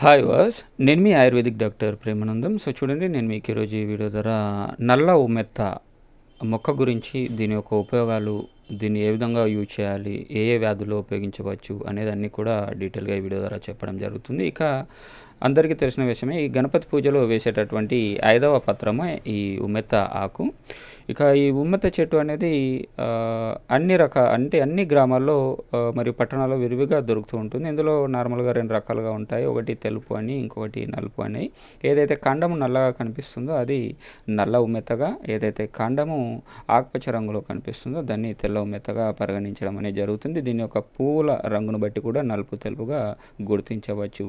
Hi వాస్ నేను మీ ఆయుర్వేదిక్ డాక్టర్ ప్రేమానందం. సో చూడండి నేను మీకు ఈరోజు ఈ వీడియో ద్వారా నల్ల ఉమ్మెత్త మొక్క గురించి దీని యొక్క ఉపయోగాలు దీన్ని ఏ విధంగా యూజ్ చేయాలి ఏ ఏ వ్యాధుల్లో ఉపయోగించవచ్చు అనేది అన్నీ కూడా డీటెయిల్గా ఈ వీడియో ద్వారా చెప్పడం జరుగుతుంది. ఇక అందరికీ తెలిసిన విషయమే ఈ గణపతి పూజలో వేసేటటువంటి ఐదవ పత్రమే ఈ ఉమ్మెత్త ఆకు. ఇక ఈ ఉమ్మెత్త చెట్టు అనేది అన్ని రక అంటే అన్ని గ్రామాల్లో మరియు పట్టణాల్లో విరివిగా దొరుకుతూ ఉంటుంది. ఇందులో నార్మల్గా రెండు రకాలుగా ఉంటాయి. ఒకటి తెలుపు అని ఇంకొకటి నలుపు అని. ఏదైతే కాండము నల్లగా కనిపిస్తుందో అది నల్ల ఉమ్మెత్తగా ఏదైతే కాండము ఆకుపచ్చ రంగులో కనిపిస్తుందో దాన్ని తెల్ల ఉమ్మెత్తగా పరిగణించడం అనేది జరుగుతుంది. దీని యొక్క పువ్వుల రంగును బట్టి కూడా నలుపు తెలుపుగా గుర్తించవచ్చు.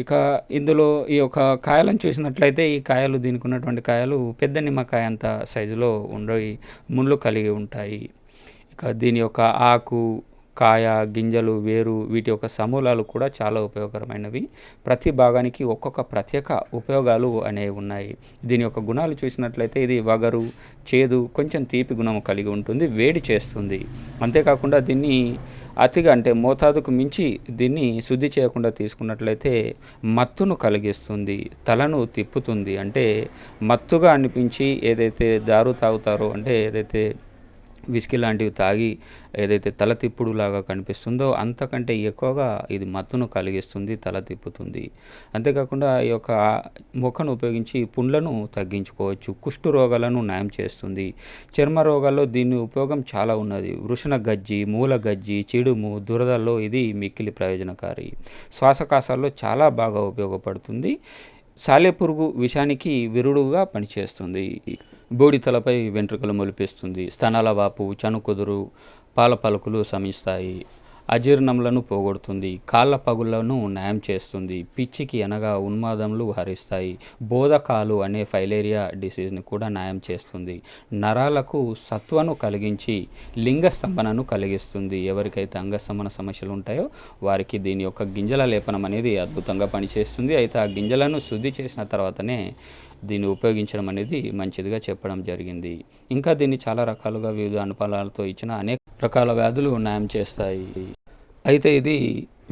ఇక ఇందులో ఈ యొక్క కాయలను చూసినట్లయితే ఈ కాయలు దీనికి ఉన్నటువంటి కాయలు పెద్ద నిమ్మకాయ అంత సైజులో ఉండి ముళ్ళు కలిగి ఉంటాయి. ఇక దీని యొక్క ఆకు కాయ గింజలు వేరు వీటి యొక్క సమూలాలు కూడా చాలా ఉపయోగకరమైనవి. ప్రతి భాగానికి ఒక్కొక్క ప్రత్యేక ఉపయోగాలు అనేవి ఉన్నాయి. దీని యొక్క గుణాలు చూసినట్లయితే ఇది వగరు చేదు కొంచెం తీపి గుణం కలిగి ఉంటుంది వేడి చేస్తుంది. అంతేకాకుండా దీన్ని అతిగా అంటే మోతాదుకు మించి దీన్ని శుద్ధి చేయకుండా తీసుకున్నట్లయితే మత్తును కలిగిస్తుంది తలను తిప్పుతుంది. అంటే మత్తుగా అనిపించి ఏదైతే దారు తాగుతారో అంటే ఏదైతే విస్కీ లాంటివి తాగి ఏదైతే తల తిప్పుడు లాగా కనిపిస్తుందో అంతకంటే ఎక్కువగా ఇది మత్తును కలిగిస్తుంది తల తిప్పుతుంది. అంతేకాకుండా ఈ యొక్క మొక్కను ఉపయోగించి పుండ్లను తగ్గించుకోవచ్చు కుష్టు రోగాలను నయం చేస్తుంది. చర్మ రోగాల్లో దీని ఉపయోగం చాలా ఉన్నది. వృషణ గజ్జి మూల గజ్జి చిడుము దురదల్లో ఇది మిక్కిలి ప్రయోజనకారి. శ్వాసకాశాల్లో చాలా బాగా ఉపయోగపడుతుంది. సాలెపురుగు విషానికి విరుడుగా పనిచేస్తుంది. బూడితలపై వెంట్రుకలు మొలిపిస్తుంది. స్తనాల వాపు చనుకుదురు పాల పలుకులు శమిస్తాయి అజీర్ణములను పోగొడుతుంది కాళ్ళ పగుళ్ళను నయం చేస్తుంది పిచ్చికి అనగా ఉన్మాదములు హరిస్తాయి బోధకాలు అనే ఫైలేరియా డిసీజ్ని కూడా నయం చేస్తుంది. నరాలకు సత్వను కలిగించి లింగ స్తంభనను కలిగిస్తుంది. ఎవరికైతే అంగస్తంభన సమస్యలు ఉంటాయో వారికి దీని యొక్క గింజల లేపనం అనేది అద్భుతంగా పనిచేస్తుంది. అయితే ఆ గింజలను శుద్ధి చేసిన తర్వాతనే దీన్ని ఉపయోగించడం అనేది మంచిదిగా చెప్పడం జరిగింది. ఇంకా దీన్ని చాలా రకాలుగా వివిధ అనుపాలాలతో ఇచ్చిన అనేక రకాల వ్యాధులు నయం చేస్తాయి. అయితే ఇది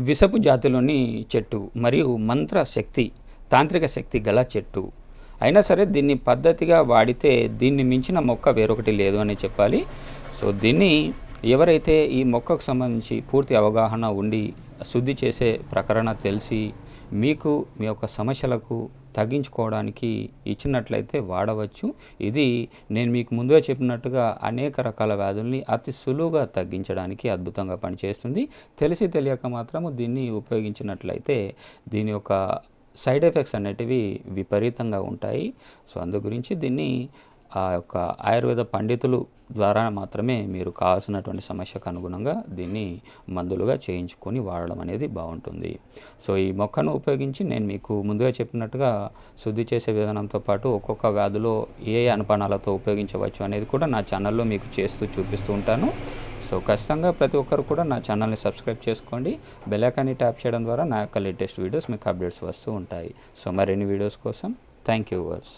విషపు జాతిలోని చెట్టు మరియు మంత్ర శక్తి తాంత్రిక శక్తి గల చెట్టు. అయినా సరే దీన్ని పద్ధతిగా వాడితే దీన్ని మించిన మొక్క వేరొకటి లేదు అని చెప్పాలి. సో దీన్ని ఎవరైతే ఈ మొక్కకు సంబంధించి పూర్తి అవగాహన ఉండి శుద్ధి చేసే ప్రకరణ తెలిసి మీకు మీ యొక్క సమస్యలకు తగ్గించుకోవడానికి ఇచ్చినట్లయితే వాడవచ్చు. ఇది నేను మీకు ముందుగా చెప్పినట్టుగా అనేక రకాల వ్యాధుల్ని అతి సులువుగా తగ్గించడానికి అద్భుతంగా పనిచేస్తుంది. తెలిసి తెలియక మాత్రము దీన్ని ఉపయోగించినట్లయితే దీని యొక్క సైడ్ ఎఫెక్ట్స్ అనేటివి విపరీతంగా ఉంటాయి. సో అందు గురించి దీన్ని ఆ యొక్క ఆయుర్వేద పండితులు ద్వారా మాత్రమే మీరు కావాల్సినటువంటి సమస్యకు అనుగుణంగా దీన్ని మందులుగా చేయించుకొని వాడడం అనేది బాగుంటుంది. సో ఈ మొక్కను ఉపయోగించి నేను మీకు ముందుగా చెప్పినట్టుగా శుద్ధి చేసే విధానంతో పాటు ఒక్కొక్క వ్యాధిలో ఏ అనుపానాలతో ఉపయోగించవచ్చు అనేది కూడా నా ఛానల్లో మీకు చేస్తూ చూపిస్తూ ఉంటాను. సో ఖచ్చితంగా ప్రతి ఒక్కరు కూడా నా ఛానల్ని సబ్స్క్రైబ్ చేసుకోండి. బెల్లైకాన్ని ట్యాప్ చేయడం ద్వారా నా యొక్క లేటెస్ట్ వీడియోస్ మీకు అప్డేట్స్ వస్తూ ఉంటాయి. సో మరిన్ని వీడియోస్ కోసం థ్యాంక్ యూ వర్స్